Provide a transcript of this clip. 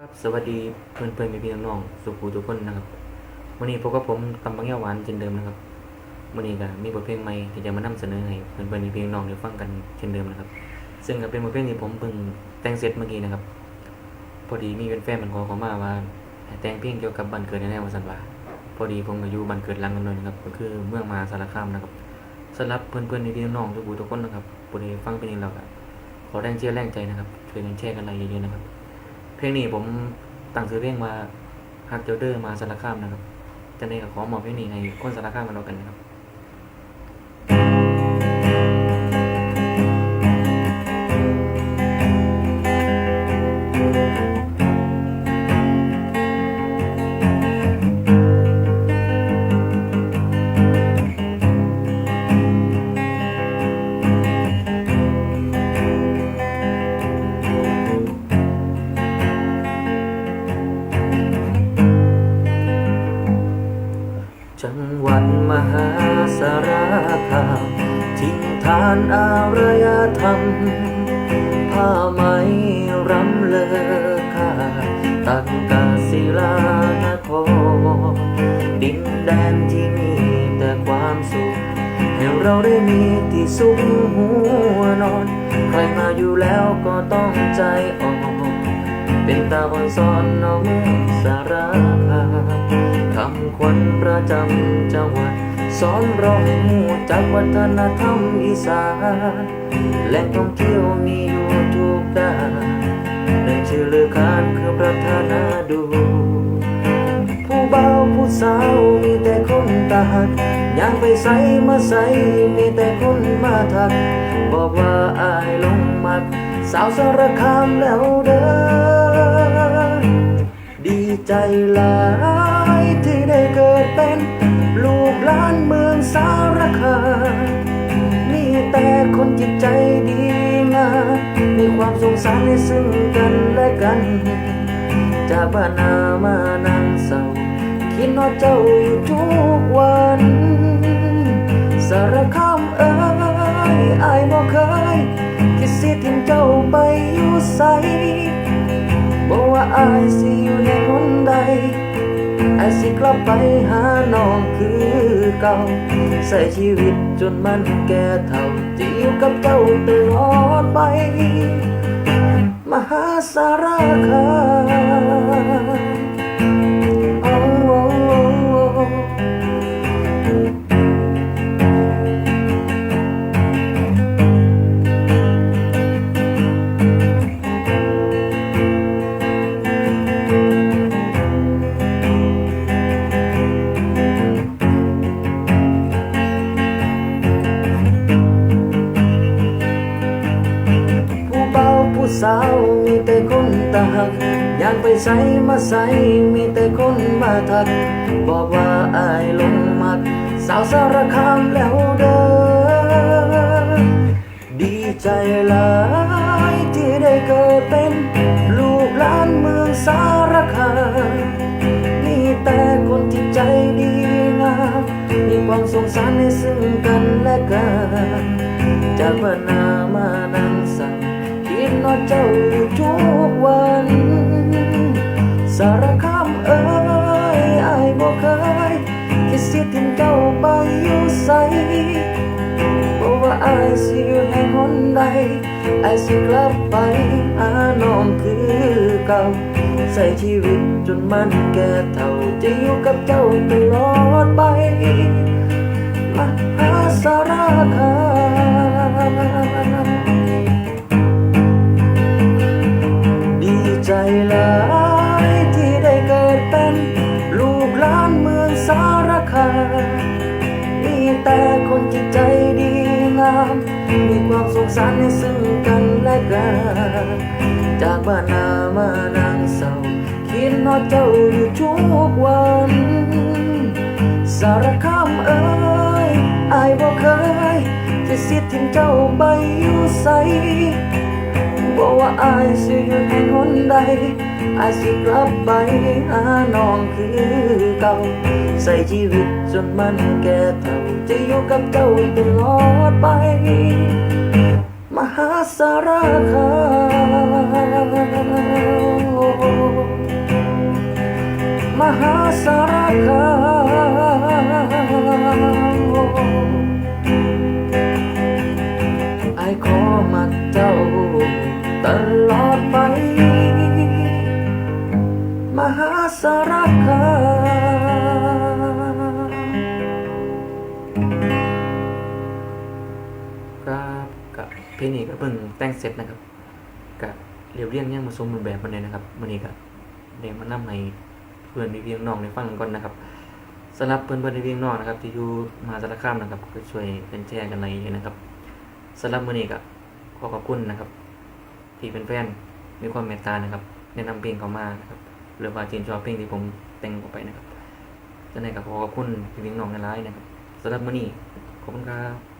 ครับสวัสดีเพื่อนเพื่อนพี่ๆน้องๆสุภูทุกคนนะครับวันนี้พบกับผมตำบังเงี้ยวหวานเช่นเดิมนะครับวันนี้ก็มีบทเพลงใหม่ที่จะมานำเสนอให้เพื่อนเพื่อนพี่น้องได้ฟังกันเช่นเดิมนะครับ ซึ่งก็เป็นบทเพลงที่ผมเพิ่งแต่งเสร็จเมื่อกี้นะครับ พอดีมีแฟนๆมันขอเขามาว่าแต่งเพลงเกี่ยวกับบ้านเกิดแน่ๆวันสันวาพอดีผมก็อยู่บ้านเกิดลังกันเลยนะครับ ก็คือเมืองมาสารคามนะครับสำหรับเพื่อนเพื่อนๆพี่น้องทุขูทุกคนนะครับพอดีฟังเพลงนี้แล้วก็ขอแรงเชียร์แรงใจนะครับช่วยกันแชร์กันอะไรเยอะๆนะครับ ลงนี้ผมตั้งชื่อเพลงมาฮักเจลเดอร์มาสารคามนะครับจะในกับขอมอบเพลงนี้ให้คนสารคามกันแล้วกันนะครับ ทานอารยธรรม ผ้าไหมรำเลอค่าตักกาศิลานครดินแดนที่มีแต่ความสุข ให้เราได้มีที่สุขหัวนอน ใครมาอยู่แล้วก็ต้องใจอ่อนเป็นตาอ่อนซ้อนน้องสารคามคำขวัญประจำจังหวัด สอนราให้หูจักวัฒนธรรมอีสานแหล่งท่องเที่ยวมีอยู่ทุกด้านในชื่อเลือขานคือประธานาดู ผู้เบาผู้สาวมีแต่คนตาหักย่างไปใสมาใสมีแต่คนมาทัก บอกว่าอายลงมัก สาวสารคามแล้วเด้อดีใจหลายที่ได้เกิดเป็น ลูกหลานเมืองสารคามมีแต่คนจิตใจดีงามมีความสงสารในซึ่งกันและกัน จากบ้านนามานั่งเศร้าคิดนอดเจ้าอยู่ทุกวัน สารคามเอ้ยอายบ่เคย คิดสิทิ้งเจ้าไปอยู่ใสบอกว่าอายสิอยู่ในหนใดายสิกลับไปหาน้องคือเก่า ใส่ชีวิตจนมันแก่เท่าจะอยู่กับเจ้าตลอดไป มหาสารคาม สาวมีแต่คนตาหักอยากไปใส่มาใส่มีแต่คนมาทัก บอกว่าอายลงมัก สาวสารคามแล้วเด้อดีใจหลายที่ได้เกิดเป็น ลูกหลานเมืองสารคามมีแต่คนที่ใจดีงามมีความสงสารในซึ่งกันและกันจากบ้า คิดนอดเจ้าอยู่ทุกวัน สารคามเอ้ยไอายบ่เคยคิดสิทิ้งเจ้าไปอยู่ใสบอกว่าอายสิอยู่แห่งหนใดไอายสิกลับไปหาน้องคือเก่าใส่ชีวิตจนมันแก่เท่าจะอยู่กับเจ้าตลอดไป มหาสารคาม หลายที่ได้เกิดเป็น ลูกหลานเมืองสารคามมีแต่คนจิตใจดีงาม มีความสงสารในซึ่งกันและกัน จากบ้านนามานั่งเศร้าคิดนอดเจ้าอยู่ทุกวัน สารคามเอ้ยอายบ่เคยจะสิทิ้งเจ้าไปอยู่ใส บอกว่าอายสิอยู่แห่งหนใดอายสิกลับไปหาน้องคือเก่า ใส่ชีวิตจนมันแก่เท่าจะอยู่กับเจ้าตลอดไป มหาสารคามหาสารคามไอายขอมักเจ้าารคครับกับเพลงนี้ก็เพิ่งแต่งเสร็จนะครับกับเรียบเรียงยังมาสมบูรณ์แบบมันเลยนะครับมันนี้ก็เดี๋ยวมานำให้เพื่อนพี่เพียงน้องในฟังกันก่อนนะครับสำหรับเพื่อนเพื่อนพี่เพียงน้องนะครับ ที่อยู่มาสารคามนะครับ ก็ช่วยเป็นแชร์กันในนี้นะครับสำหรับมื้อนี้ก็ขอขอบคุณนะครับ ที่เป็นแฟนมีความเมตตานะครับ แนะนำเพลงเขามานะครับ หรือว่าชื่นชอบเพลงที่ผมแต่งออกไปนะครับจะไหนก็ขอขอบคุณพี่วิ่งน้องในไลน์นะครับสำหรับมื้อนี้ขอบคุณครับ